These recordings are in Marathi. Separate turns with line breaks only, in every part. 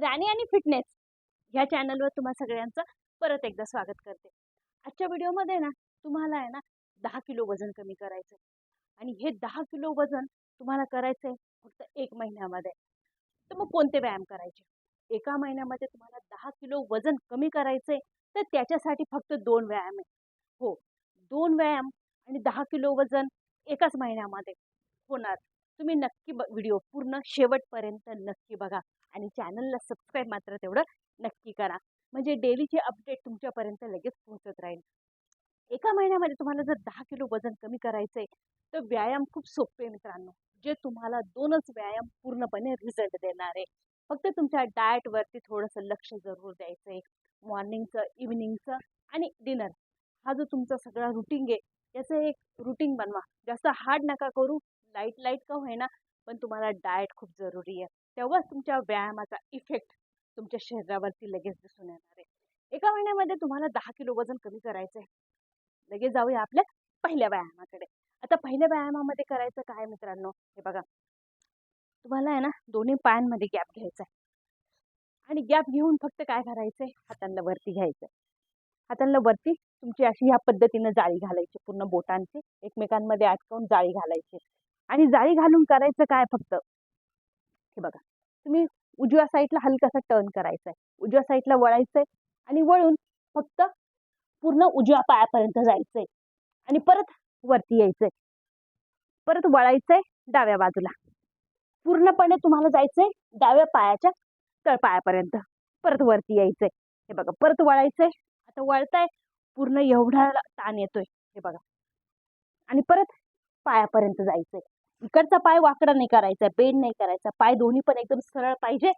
राणी आणि फिटनेस ह्या चॅनलवर तुम्हा सगळ्यांचं परत एकदा स्वागत करते. आजच्या व्हिडिओमध्ये ना तुम्हाला आहे ना दहा किलो वजन कमी करायचं आणि हे दहा किलो वजन तुम्हाला करायचं आहे फक्त एक महिन्यामध्ये. तर मग कोणते व्यायाम करायचे? एका महिन्यामध्ये तुम्हाला दहा किलो वजन कमी करायचं आहे तर त्याच्यासाठी फक्त दोन व्यायाम आहे. हो दोन व्यायाम आणि दहा किलो वजन एकाच महिन्यामध्ये होणार. तुम्ही नक्की ब व्हिडिओ पूर्ण शेवटपर्यंत नक्की बघा. आणि चॅनलला सबस्क्राईब मात्र तेवढं नक्की करा. म्हणजे डेलीचे अपडेट तुमच्यापर्यंत लगेच पोहोचत राहील. एका महिन्यामध्ये तुम्हाला जर दहा किलो वजन कमी करायचं आहे तर व्यायाम खूप सोपे मित्रांनो. जे तुम्हाला दोनच व्यायाम पूर्णपणे रिझल्ट देणार आहे. फक्त तुमच्या डाएटवरती थोडंसं लक्ष जरूर द्यायचं आहे मॉर्निंगचं इव्हिनिंगचं आणि डिनर हा जो तुमचा सगळा रुटीन आहे याचं एक रुटीन बनवा. जास्त हार्ड नका करू. लाइट लाइट का होईना पण तुम्हाला डाएट खूप जरुरी आहे. तेव्हाच तुमच्या व्यायामाचा इफेक्ट तुमच्या शरीरावरती लगेच दिसून येणार आहे. एका महिन्यामध्ये तुम्हाला दहा किलो वजन कमी करायचं आहे. लगेच जाऊया आपल्या पहिल्या व्यायामाकडे. आता पहिल्या व्यायामामध्ये करायचं काय मित्रांनो? हे बघा. तुम्हाला आहे ना दोन्ही पायांमध्ये गॅप घ्यायचा आहे. आणि गॅप घेऊन फक्त काय करायचंय? आहे हातांना वरती घ्यायचं आहे हातांना वरती तुमची अशी ह्या पद्धतीनं जाळी घालायची पूर्ण बोटांची. एकमेकांमध्ये अटकवून जाळी घालायची. आणि जाळी घालून करायचं काय फक्त? हे बघा. तुम्ही उजव्या साईडला हलकासा टर्न करायचा आहे उजव्या साईडला वळायचं आहे आणि वळून फक्त पूर्ण उजव्या पायापर्यंत जायचं आहे आणि परत वरती यायचं आहे परत वळायचं आहे डाव्या बाजूला. पूर्णपणे तुम्हाला जायचं आहे डाव्या पायाच्या तळपायापर्यंत. परत वरती यायचं आहे हे बघा परत वळायचं आहे आता वळताय पूर्ण एवढा ताण येतोय. हे बघा. आणि परत पायापर्यंत जायचंय. इकडचा पाय वाकडा नाही करायचा बेंड नाही करायचा पाय दोन्ही पण एकदम सरळ पाहिजे.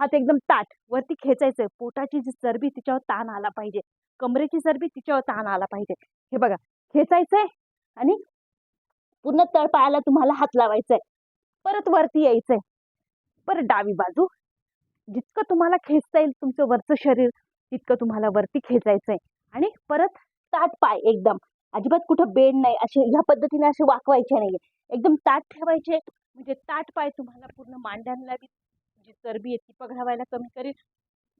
हात एकदम ताट वरती खेचायचंय. पोटाची जी चरबी तिच्यावर ताण आला पाहिजे. कमरेची चरबी तिच्यावर ताण आला पाहिजे. हे बघा खेचायचंय आणि पूर्ण तळपायाला तुम्हाला हात लावायचंय. परत वरती यायचंय. परत डावी बाजू. जितकं तुम्हाला खेचता येईल तुमचं वरचं शरीर तितकं तुम्हाला वरती खेचायचंय. आणि परत ताट पाय एकदम. अजिबात कुठं बेड नाही असे ह्या पद्धतीने असे वाकवायचे नाही एकदम ताट ठेवायचे म्हणजे ताट पाय तुम्हाला पूर्ण मांड्यांना बी जी चरबी आहे ती पघावायला कमी करेल.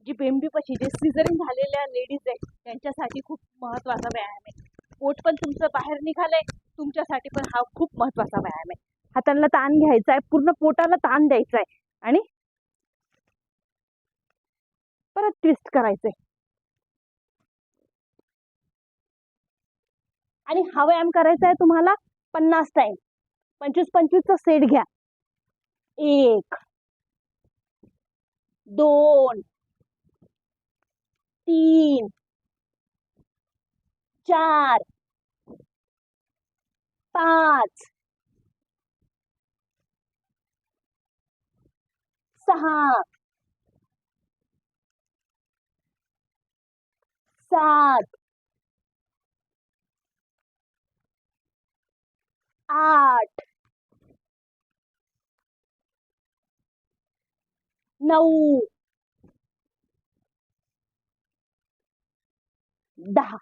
जी बेंबीपाशी जे सिझरिंग झालेल्या लेडीज आहेत त्यांच्यासाठी खूप महत्त्वाचा व्यायाम आहे. पोट पण तुमचं बाहेर निघालंय तुमच्यासाठी पण हा खूप महत्त्वाचा व्यायाम आहे. हातांना ताण घ्यायचा आहे पूर्ण पोटाला ताण द्यायचा आहे आणि परत ट्विस्ट करायचंय. आणि हा व्यायाम करायचा आहे तुम्हाला पन्नास टाइम पंचवीस पंचवीसचा सेट घ्या. एक दोन तीन चार पाच सहा सात आठ. नऊ. दहा.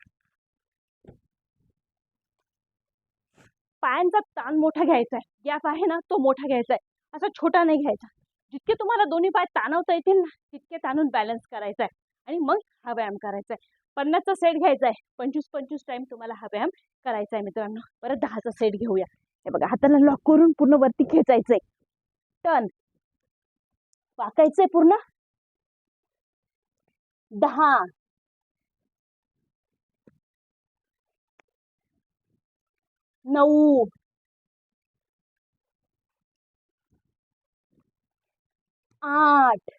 पायांचा ताण मोठा घ्यायचा आहे. गॅप आहे ना तो मोठा घ्यायचा आहे. असा छोटा नाही घ्यायचा. जितके तुम्हाला दोन्ही पाय ताणवता येतील ना तितके ताणून बॅलन्स करायचा आहे. आणि मग हा व्यायाम करायचा आहे. पन्नासचा सेट घ्यायचा आहे पंचवीस पंचवीस टाइम तुम्हाला हा व्यायाम करायचा आहे मित्रांनो. परत दहाचा सेट घेऊया. हे बघा हाताला लॉक करून पूर्ण वरती खेचायचंय. टन वाकायचंय पूर्ण. दहा. नऊ. आठ.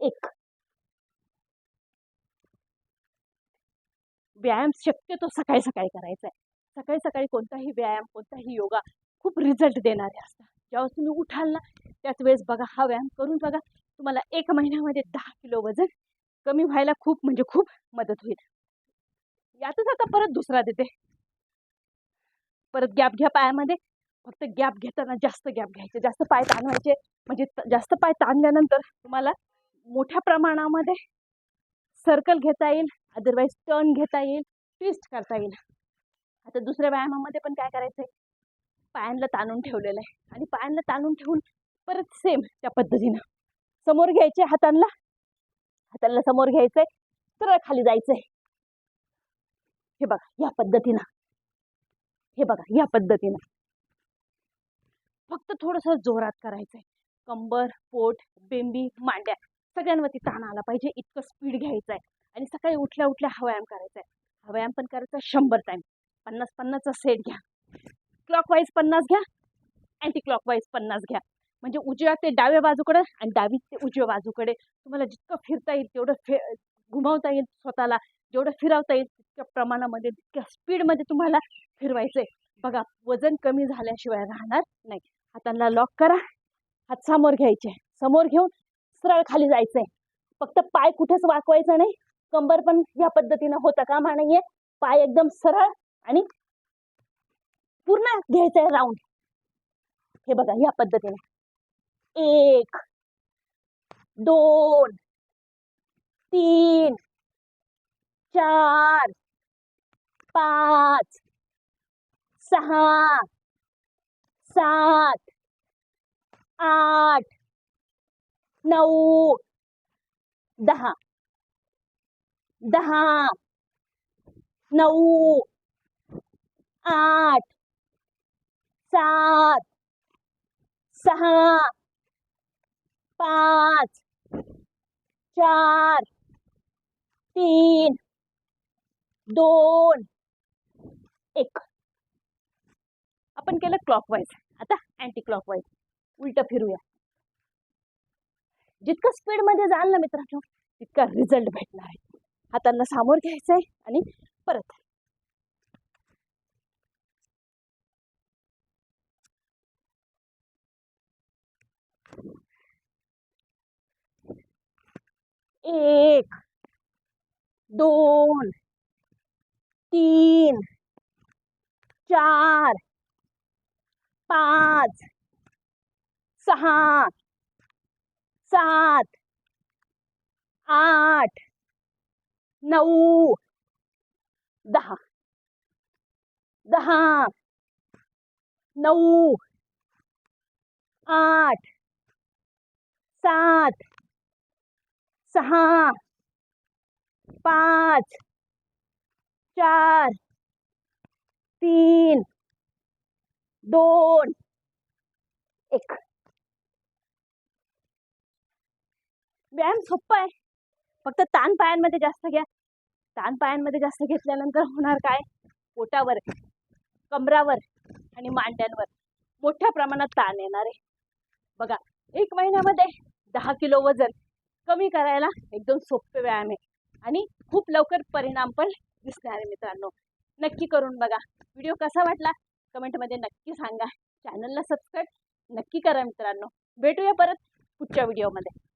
एक. व्यायाम शक्यतो सकाळी सकाळी करायचा आहे. सकाळी सकाळी कोणताही व्यायाम कोणताही योगा खूप रिझल्ट देणारे असतात. ज्यावेळेस तुम्ही उठाल ना त्याच वेळेस बघा हा व्यायाम करून बघा तुम्हाला एक महिन्यामध्ये दहा किलो वजन कमी व्हायला खूप म्हणजे खूप मदत होईल. यातच आता परत दुसरा देते. परत गॅप घ्या पायामध्ये. फक्त गॅप घेताना जास्त गॅप घ्यायचे. जास्त पाय ताणवायचे. म्हणजे त- जास्त पाय ताणल्यानंतर तुम्हाला मोठ्या प्रमाणामध्ये सर्कल घेता येईल अदरवाईज टर्न घेता येईल ट्विस्ट करता येईल. आता दुसऱ्या व्यायामामध्ये पण काय करायचंय? पायांना ताणून ठेवलेलं आहे. आणि पायांना ताणून ठेवून परत सेम त्या पद्धतीनं. समोर घ्यायचे हातांना. हातांना समोर घ्यायचंय. सरळ खाली जायचंय. हे बघा या पद्धतीनं. हे बघा या पद्धतीनं. फक्त थोडस जोरात करायचंय. कंबर पोट बेंबी मांड्या. सगळ्यांवरती ताण आला पाहिजे. इतकं स्पीड घ्यायचं आहे आणि सकाळी उठल्या उठल्या हा व्यायाम करायचा आहे हा व्यायाम पण करायचा शंभर टाईम पन्नास पन्नासचा सेट घ्या. क्लॉकवाईज पन्नास घ्या. अँटी क्लॉकवाईज पन्नास घ्या. म्हणजे उजव्या ते डाव्या बाजूकडे आणि डावी ते उजव्या बाजूकडे. तुम्हाला जितकं फिरता येईल तेवढं फे घुमावता येईल स्वतःला. जेवढं फिरवता येईल तितक्या प्रमाणामध्ये तितक्या स्पीडमध्ये तुम्हाला फिरवायचं आहे बघा वजन कमी झाल्याशिवाय राहणार नाही. हातांना लॉक करा. हात समोर घ्यायचे. समोर घेऊन सरळ खाली जायचंय. फक्त पाय कुठेच वाकवायचा नाही. कंबर पण या पद्धतीनं होता कामा नाहीये. पाय एकदम सरळ आणि पूर्ण घ्यायचंय राऊंड हे बघा या पद्धतीने. एक दोन तीन चार पाच सहा सात आठ नऊ दहा आठ सात सहा पाच चार तीन दोन एक आपण केलं आता अँटी उलट फिरूया जितकं स्पीडमध्ये जाल ना मित्रांनो तितका रिझल्ट भेटणार आहे. हातांना सामोर घ्यायचंय आणि परत. एक दोन तीन चार पाच सहा सात आठ नऊ दहा दहा नऊ आठ सात सहा पाच चार तीन दोन एक. व्यायाम सोप्पा आहे. फक्त ताण पायांमध्ये जास्त घ्या. ताण पायांमध्ये जास्त घेतल्यानंतर होणार काय? पोटावर कमरावर आणि मांड्यांवर मोठ्या प्रमाणात ताण येणार आहे. बघा एक महिन्यामध्ये दहा किलो वजन कमी करायला एकदम सोपे व्यायाम आहे. आणि खूप लवकर परिणाम पण दिसणार आहे मित्रांनो. नक्की करून बघा. व्हिडिओ कसा वाटला? कमेंटमध्ये नक्की सांगा. चॅनलला सबस्क्राईब नक्की करा मित्रांनो. भेटूया परत पुढच्या व्हिडिओमध्ये.